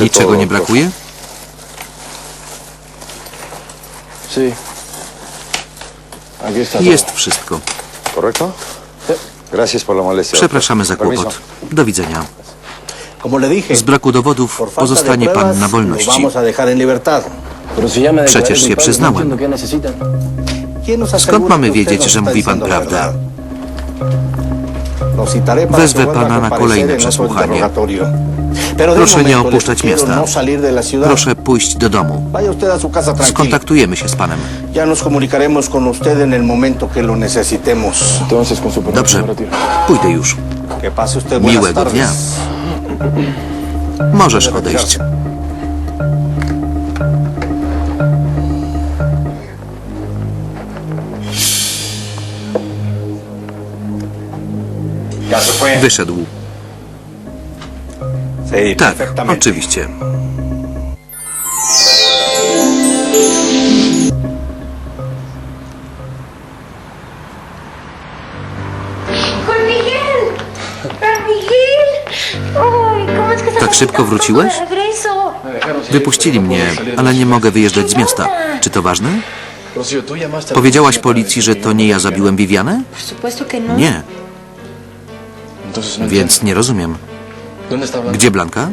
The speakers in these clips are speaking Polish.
Niczego todo. nie brakuje? Sí. Aquí está todo. Jest wszystko. ¿Correcto? Gracias por la molestia. Przepraszamy za Permiso. kłopot. Do widzenia. Como le dije, Z braku dowodów pozostanie pan na wolności. Przecież się no przyznałem. entiendo qué necesitan. ¿Quién nos Skąd mamy wiedzieć, że mówi pan prawdę? Wezwę pana na kolejne przesłuchanie. Proszę nie opuszczać miasta. Proszę pójść do domu. Skontaktujemy się z panem. Dobrze. Pójdę już. Miłego dnia. Możesz odejść. Wyszedł. Tak, oczywiście. Juan Miguel. Juan Miguel. Ay, ¿cómo es que Tak szybko wróciłeś? Wypuścili mnie, ale nie mogę wyjeżdżać z miasta. Czy to ważne? Powiedziałaś policji, że to nie ja zabiłem Vivianę? No. Nie, więc nie rozumiem. Gdzie Blanka?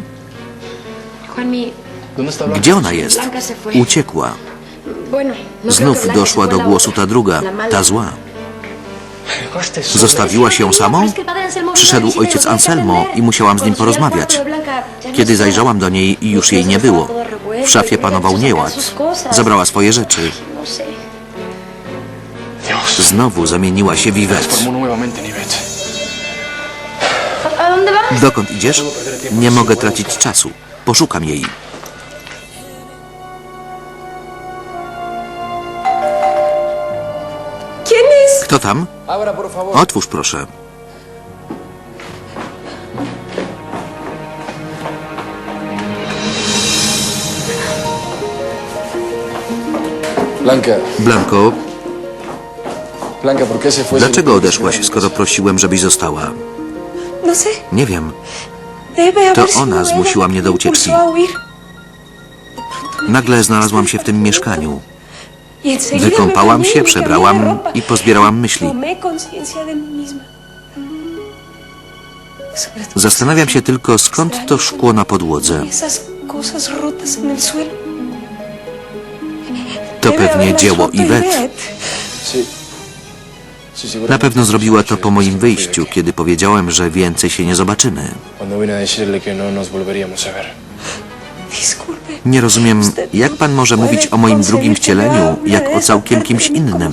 Gdzie ona jest? Uciekła. No Znów doszła do głosu ta druga, ta zła. Zostawiłaś ją samą? Anselmo Przyszedł ojciec Anselmo i musiałam z nim porozmawiać. No Kiedy zajrzałam do niej i już jej nie było. W szafie panował nieład. Zabrała swoje rzeczy. No. Znowu zamieniła się w Iwet. Dokąd idziesz? Nie mogę tracić czasu. Poszukam jej. Kto tam? Otwórz proszę. Blanko, dlaczego odeszłaś, skoro prosiłem, żebyś została? No Nie wiem. haber To ona zmusiła mnie do ucieczki. Nagle znalazłam się w tym mieszkaniu. Wykąpałam się, przebrałam i pozbierałam myśli. Zastanawiam się tylko, skąd to szkło na podłodze. To pewnie dzieło Iwet. Na pewno zrobiła to po moim wyjściu, kiedy powiedziałem, że więcej się nie zobaczymy. No. Nie rozumiem, Usted jak pan może mówić o moim drugim wcieleniu, jak o całkiem kimś innym.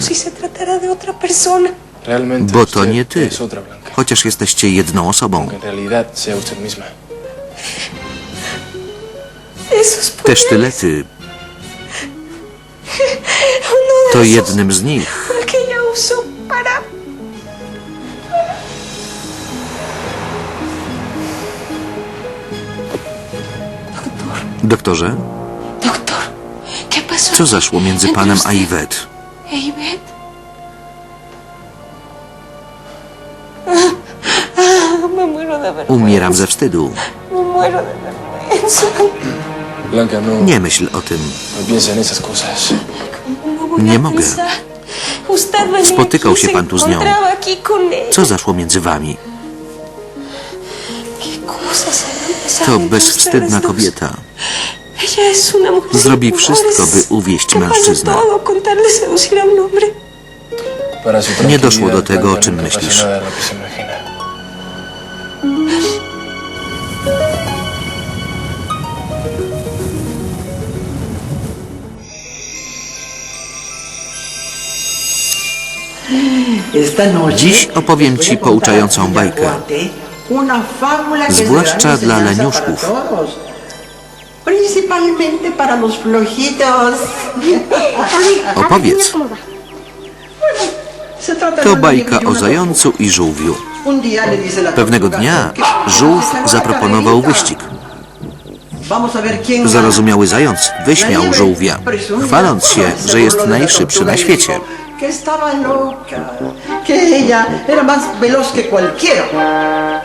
Bo to nie ty, chociaż jesteście jedną osobą. Te sztylety to jednym z nich. Doktorze, Doctor, ¿qué pasó? co zaszło między panem a Iwet? e Ivette? Me muero de vergüenza. Umieram ze wstydu. Me muero de vergüenza. Blanca, no. Nie myśl o tym. No piensa en esas cosas. ¿Cómo voy Nie mogę. pensar? Usted venía Spotykał aquí, się pan tu z nią. encontraba aquí con ella. Co zaszło między wami? To entre bezwstydna kobieta. Zrobi wszystko, by uwieść mężczyznę. su Nie doszło do tego, o Blanca czym pasó myślisz. imagina. Dziś opowiem ci pouczającą bajkę. Zwłaszcza dla leniuszków. Opowiedz. To bajka y o zającu i żółwiu. Pewnego dnia żółw zaproponował wyścig. Zarozumiały zając wyśmiał żółwia, chwaląc się, że jest najszybszy na świecie. Que estaba loca, que ella era más veloz que cualquiera.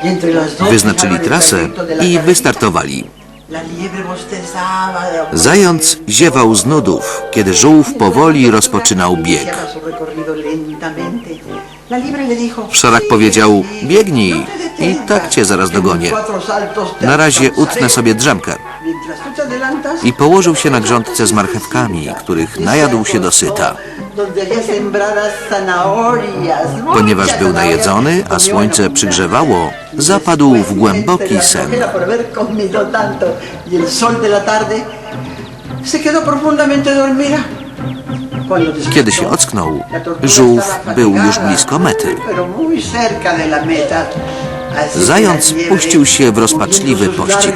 Y entre las dos Wyznaczyli trasę i wystartowali. La liebre bostezaba. Zając ziewał z nudów, kiedy żółw powoli rozpoczynał bieg. Iniciaba su recorrido lentamente. Wszelak powiedział, biegnij "No te i tak cię zaraz dogonię. Na razie alcanzaré". utnę sobie drzemkę. I położył się na grządce z marchewkami, których najadł się dosyta. Ponieważ był najedzony, a słońce przygrzewało, zapadł w głęboki sen. se quedó profundamente dormida. Kiedy się ocknął, żółw był już blisko mety. Zając puścił się w rozpaczliwy pościg.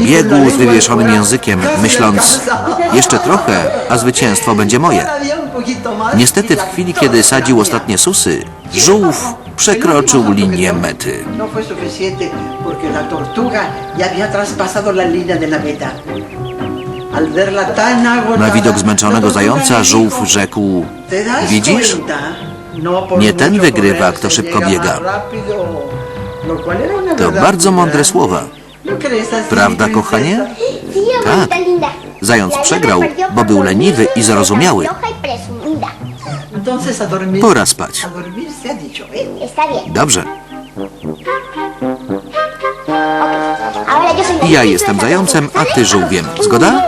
Biegł z wywieszonym językiem, myśląc, jeszcze trochę, a zwycięstwo będzie moje. Niestety w chwili, kiedy sadził ostatnie susy, żółw przekroczył linię mety. No porque la tortuga ya había traspasado la línea de la meta. Na widok zmęczonego zająca żółw rzekł, "¿Te das widzisz? No Nie ten wygrywa, kto szybko biega. más rápido", lo cual era una To bardzo mądre słowa. ¿No Prawda, kochanie? Tak. Zając przegrał, bo był leniwy i y dormir. Pora spać. Dobrze, ja jestem zającem, a ty żółwiem. Zgoda?